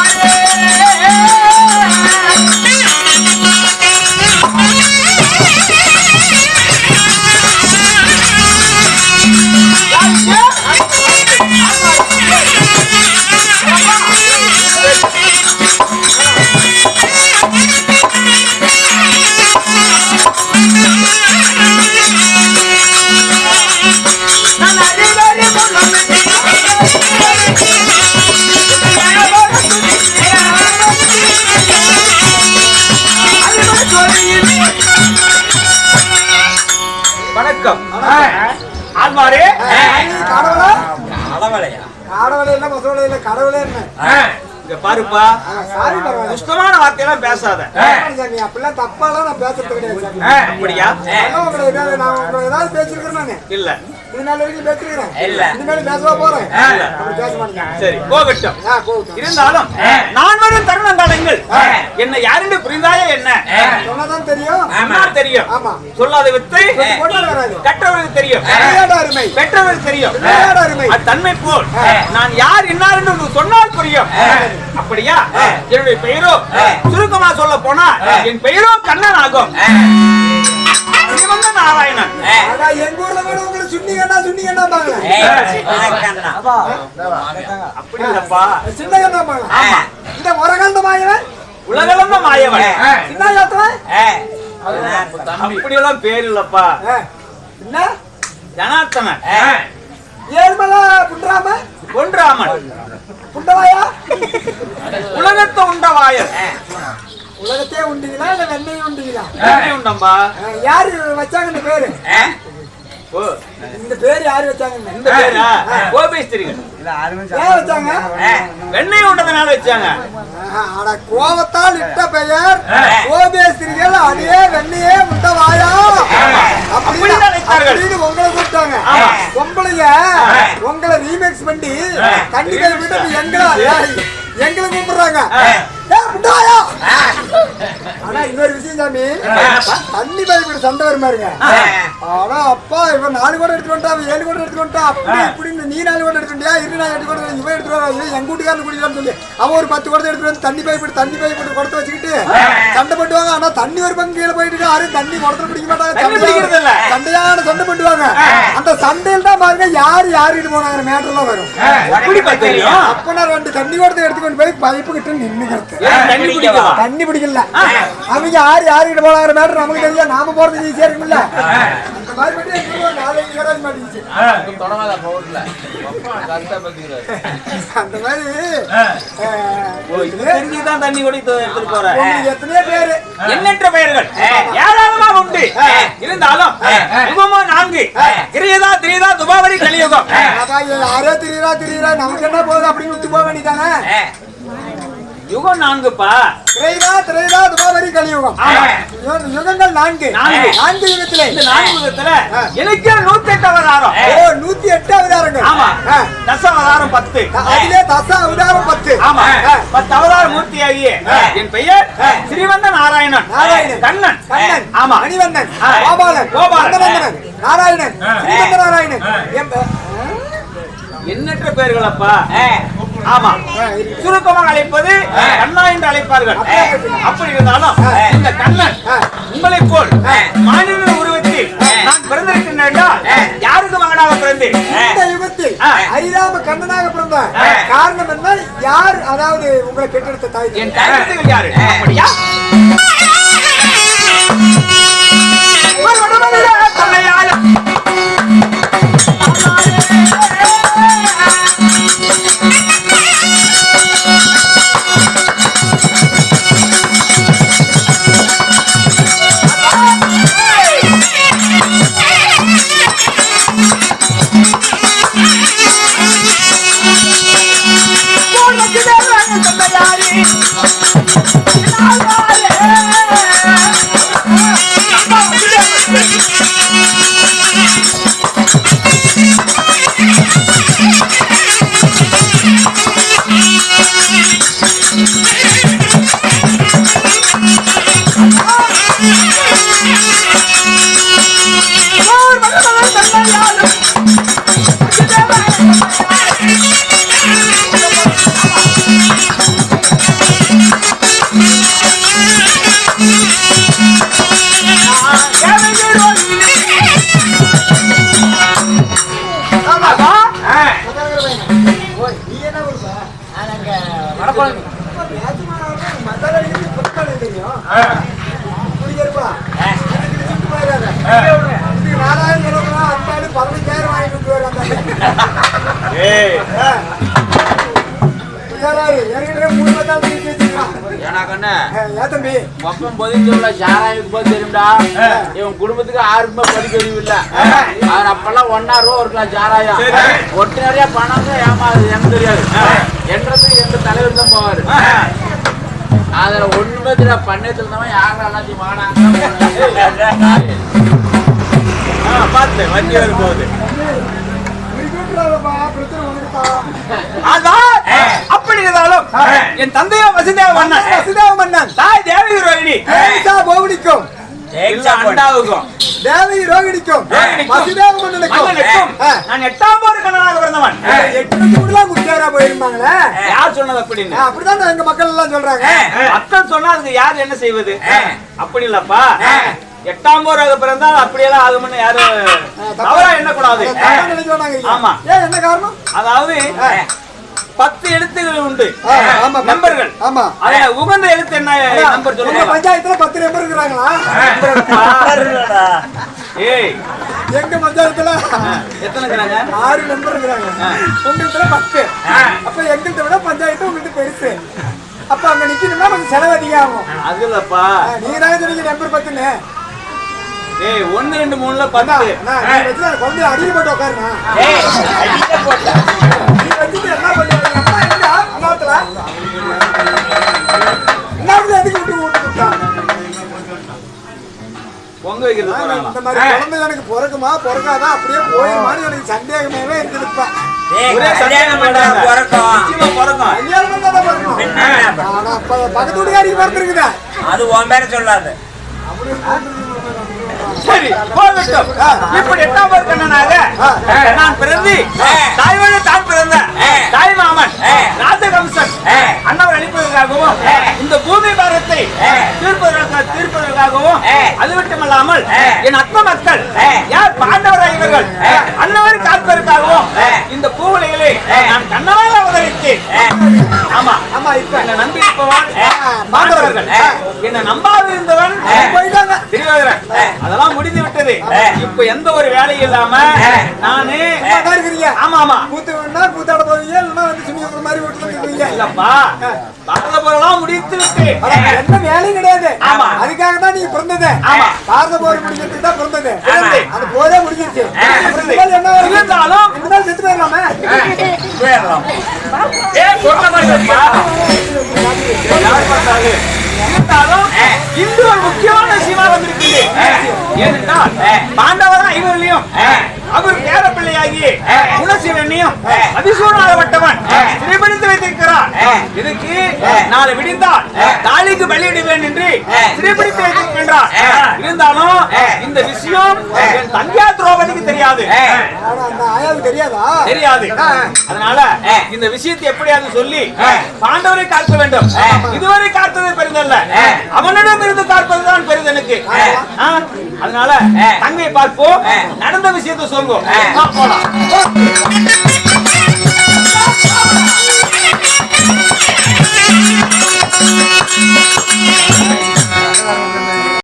আরে இல்ல கடவுளே என்ன? இங்க பாருப்பா. சாரி பரவாயில்ல. சுத்தமான வார்த்தையெல்லாம் பேசாத. சாமி அப்படிலாம் தப்பாலாம் நான் பேசுறது கிடையாது அப்படியா? நான் ஏதாவது பேசிருக்கிறேன் நானு. இல்ல. இது நாள் வரைக்கும் பேசிருக்கிறேன் இல்ல. இனிமேல் பேசவா போறேன் பேச மாட்டேங்க சரி போகட்டும் இருந்தாலும் நான் வரும் தருணம் காலங்கள் என்ன யாருன்னு புரிந்தாயே என்ன சொன்னதான் தெரியும் தெரியும் ஆமா சொல்லாத வித்தை கற்றவர்களுக்கு தெரியும் அருமை பெற்றவர்களுக்கு தெரியும் அருமை தன்மை போல் நான் யார் என்னாருன்னு உங்களுக்கு சொன்னால் புரியும் அப்படியா என்னுடைய பெயரோ சுருக்கமா சொல்ல போனா என் பெயரோ கண்ணன் ஆகும் நாராயணன் அப்படி இல்லப்பா சின்ன பாங்களே இந்த முரகண்ட மாயவன் உலகளந்த மாயவன் யாத்தவன் அப்படியெல்லாம் பேர் இல்லப்பா என்ன ஜனார்த்தனன் ஏழ்மலை புன்றாம பொன்ராமன் புண்டவாயா உலகத்தை உண்டவாயன் உலகத்தையே உண்டீங்களா இல்ல வெண்ணையும் உண்டீங்களா எப்படி உண்டம்பா யாரு வச்சாங்க இந்த பேரு இந்த பேர் யாரு வச்சாங்க இந்த பேரா? கோபேஸ்திரிகள் வெண்ணெய் உண்டதுனால வச்சாங்க. அட கோபத்தால் இட்ட பெயர். கோபேஸ்திரிகள் அதே வெண்ணையே முட்டவாயா அப்படின்னு உங்களை கூப்பிட்டாங்க. ஆமா. பொம்பளைங்க உங்களை ரீமேக்ஸ் பண்ணி கண்டிப்பா விட்டு எங்களை எங்களை கூப்பிடுறாங்க. ஆனா இன்னொரு விஷயம் சாமி. தண்ணி பைப்பு சண்டை வரும் பாருங்க. ஆனா அப்பா இவன் நாலு கூட எடுத்துட்டு வந்துட்டா ஏழு கூட எடுத்துட்டு வந்துட்டா. அப்படி இப்படின்னு நீ நாலு கூட எடுத்துட்டு வந்தியா? இரு நான் எட்டு கூட இவன் எடுத்துட்டு வரா இவன் எங்க வீட்டுக்காரன் குடிக்கலாம்னு சொல்லி அவன் ஒரு பத்து குடத்தை எடுத்துட்டு வந்து தண்ணி பைப்பு தண்ணி பைப்பு குடத்தை வச்சுக்கிட்டு சண்டை பண்ணுவாங்க ஆனா தண்ணி ஒரு பங்கு கீழே போயிட்டு. யாரும் தண்ணி குடத்துல பிடிக்க மாட்டாங்க. தண்ணி பிடிக்கிறது இல்ல. சண்டையான- சண்டை பண்ணுவாங்க அந்த சண்டையில் தான் பாருங்க யாரு யாருன்னு போனாங்க மேட்டர்லாம் வரும். எப்படிப்பா தெரியும்? அப்ப நான் ரெண்டு தண்ணி குடத்தை எடுத்துக்கொண்டு போய் பைப்பு கிட்ட நின்னுக்கிறது. தண்ணி பிடிக்கல அவங்க யாரு யாருக்கிட்ட போனாங்கிற மேட்டர் நமக்கு தெரியும் நாம போறது ஈஸியா இருக்குல்ல அந்த மாதிரி அந்த மாதிரி. தெரிஞ்சுதான் தண்ணி கூட எடுத்துட்டு போறேன் எத்தனையோ பேரு. எண்ணற்ற பெயர்கள். ஏராளமாக உண்டு. இருந்தாலும் யுகமோ நான்கு. கிரியதா திரியதா துபாவரி கலியுகம். யாரோ திரியறா திரியறா நமக்கு என்ன போகுது அப்படின்னு விட்டு போக வேண்டியதானே? யுகம் நான்குப்பா. திரைதா திரைதா துபாவரி கலியுகம். யுகங்கள் நான்கு. நான்கு. நான்கு யுகத்திலே. இந்த நான்கு யுகத்துல எனக்கே நூத்தி எட்டு அவதாரம். ஓ நூத்தி எட்டு அவதாரங்கள். ஆமா. தச அவதாரம் பத்து. அதிலே தச அவதாரம் பத்து. ஆமா. பத்து அவதார மூர்த்தி ஆகிய என் பெயர் ஸ்ரீவந்த நாராயணன். நாராயணன். கண்ணன். கண்ணன். ஆமா. மணிவண்ணன். ஆ. கோபாலன். கோபாலன். நாராயணன். ஸ்ரீமந்த நாராயணன். எண்ணற்ற பெயர்கள் அப்பா ஆமா. சுருக்கமாக அழைப்பது கண்ணா என்று அழைப்பார்கள். அப்படி இருந்தாலும் இந்த கண்ணன் உங்களை போல் மாநில உருவத்தில் நான் பிறந்திருக்கின்றேன் என்றால் யாருக்கு மகனாக பிறந்தேன்? இந்த யுகத்தில். ஐராம கண்ணனாக பிறந்த காரணம் என்ன யார் அதாவது உங்களை பெற்றெடுத்த தாய்? என் தகவல்கள் யாரு? அப்படியா? நாலாயிரம் பதினஞ்சாயிரம் வாங்கிட்டு வந்து ஏற்கனவே மூணு வச்சிருக்கான். ஏன்னா கண்ணு ஏன் தம்பி? மொத்தம் பதினஞ்சுல சாராயுக்கு போய் தெரியும்டா. இவன் குடும்பத்துக்கு யாருக்குமே படிக்க அறிவு இல்ல அவர் அப்பெல்லாம் ஒன்னா ரூபா இருக்கலாம் சாராயம் சரி. ஒட்டு நிறைய பணம் ஏமாது எனக்கு தெரியாது. என்றதுக்கு எங்க தலைவர் தான் போவாரு. அதுல ஒண்ணுமே தெரியாது. பண்ணையத்துல இருந்தவன் யாரும் எல்லாத்தையும் வாடாங்க பார்த்து வண்டி வரும் போகுது. அதான்! என் தந்தையோ வசுதேவ மன்னன் வசுதேவ மன்னன் தாய் தேவி ரோகிணி. தேவிகா போகடிக்கும். அண்டாவுக்கும் தேவகி ரோகிணிக்கும். வசுதேவ மன்னனுக்கும். நான் எட்டாம் போர் கண்ணனாக பிறந்தவன். எட்டு கூடலாம் குடிச்சாரா போயிருந்தாங்களே யார் சொன்னது அப்படின்னு? அப்படிதான் எங்க மக்கள் எல்லாம் சொல்றாங்க. மக்கள் சொன்னா அதுக்கு யார் என்ன செய்வது? அப்படி இல்லப்பா. எட்டாம் போர் ஆக பிறந்தால் அப்படியெல்லாம் ஆகும்னு யாரும் தவறா எண்ணக்கூடாது. ஆமா. ஏன் என்ன காரணம்? அதாவது பத்து எழுத்துகள் உண்டு. நம்பர்கள் ஆமா. உகந்த எழுத்து என்ன நம்பர் சொல்லுங்க. பஞ்சாயத்துல பத்து நம்பர் இருக்கிறாங்களா? ஏய். எங்க பஞ்சாயத்துல? எத்தனை இருக்கிறாங்க? ஆறு நம்பர் இருக்கிறாங்க. உங்கள்கிட்ட பத்து. அப்ப எங்கள்கிட்ட விட பஞ்சாயத்து உங்கள்கிட்ட பெருசு. அப்ப அங்க நிக்கணும்னா கொஞ்சம் செலவு அதிகம் ஆகும் அது இல்லப்பா. நீங்க தானே சொன்னீங்க நம்பர் பத்துன்னு. ஏய் ஒன்னு ரெண்டு மூணுல பத்து. குழந்தைய அடியில் போட்டு. நீ வச்சுட்டு என்ன? எதுக்கு விட்டு விட்டு விட்டா? பொங்க வைக்கிறது? இந்த மாதிரி குழந்தை எனக்கு பிறக்குமா பிறக்காதா அப்படியே போயிருமான்னு எனக்கு சந்தேகமாவே இருக்குதுப்பா ஒரே சந்தேகம் பண்றாங்க. நிச்சயமா பிறக்கும். கல்யாணம் பண்ணா தான் பிறக்கணும். ஆனா, அப்ப பக்கத்து வீட்டுக்காரிக்கு பிறந்திருக்குதா? அது உன் பேர சொல்லாது சரி போகட்டும் இப்படி எட்டாம் போர் கண்ணனாக நான் பிறந்து தாய்வழி தான் பிறந்த தாய் மாமன் ராஜகம்சன் அண்ணவர் அளிப்பதற்காகவும் இந்த பூமி பாரத்தை தீர்ப்பதற்காக தீர்ப்பதற்காகவும் அது மட்டுமல்லாமல் என் அத்த மக்கள் யார் பாண்டவர் இவர்கள் அண்ணவர் காப்பதற்காகவும் இந்த பூவுலைகளை நான் கண்ணவால் அவதரித்தேன் ஆமா ஆமா, இப்ப. என்னை நம்பி இருப்பவன் பாண்டவர்கள். என்னை நம்பாது இருந்தவன் அதெல்லாம் முடிந்து விட்டது. இப்ப எந்த ஒரு வேலையும் இல்லாம நானு இருக்கிறீங்க. ஆமா ஆமா. கூத்து கூத்தாட போவீங்க, இல்லைன்னா வந்து சும்மா இருக்கிற மாதிரி வீட்டுல இருக்கிறீங்க. இல்லப்பா. பாரத போரெல்லாம் முடித்து விட்டு. எந்த வேலையும் கிடையாது. ஆமா. அதுக்காக தான் நீ பிறந்தது. ஆமா. பாரத போர் முடிக்கிறதுக்கு தான் பிறந்தது. அது போரே முடிஞ்சிருச்சு. என்ன? இருந்தாலும் இனிமேல் செத்து போயிடலாமே. போயிடலாம். ஏ இருந்தாலும் இன்று ஒரு வந்திருக்குது ஏனென்றால் பாண்டவரா இவர்களையும் அவர் பேர பிள்ளையாகி குணசீலனையும் அதிசூராகப்பட்டவன் சிறைபிடித்து வைத்திருக்கிறார். இதுக்கு நாளை விடிந்தால் தாலிக்கு பலியிடுவேன் என்று சிறைபிடித்து வைத்திருக்கின்றார். இருந்தாலும் இந்த விஷயம் என் தங்கியா திரௌபதிக்கு தெரியாது. ஆனா, அந்த ஆயாவுக்கு தெரியாதா? தெரியாது. அதனால இந்த விஷயத்தை எப்படியாவது சொல்லி பாண்டவரை காக்க வேண்டும். இதுவரை காத்தது பெரிதல்ல. அவனிடம் இருந்து காப்பதுதான் மனிதனுக்கு அதனால தங்கை பார்ப்போம். நடந்த விஷயத்த சொல்லுவோம் போலாம்.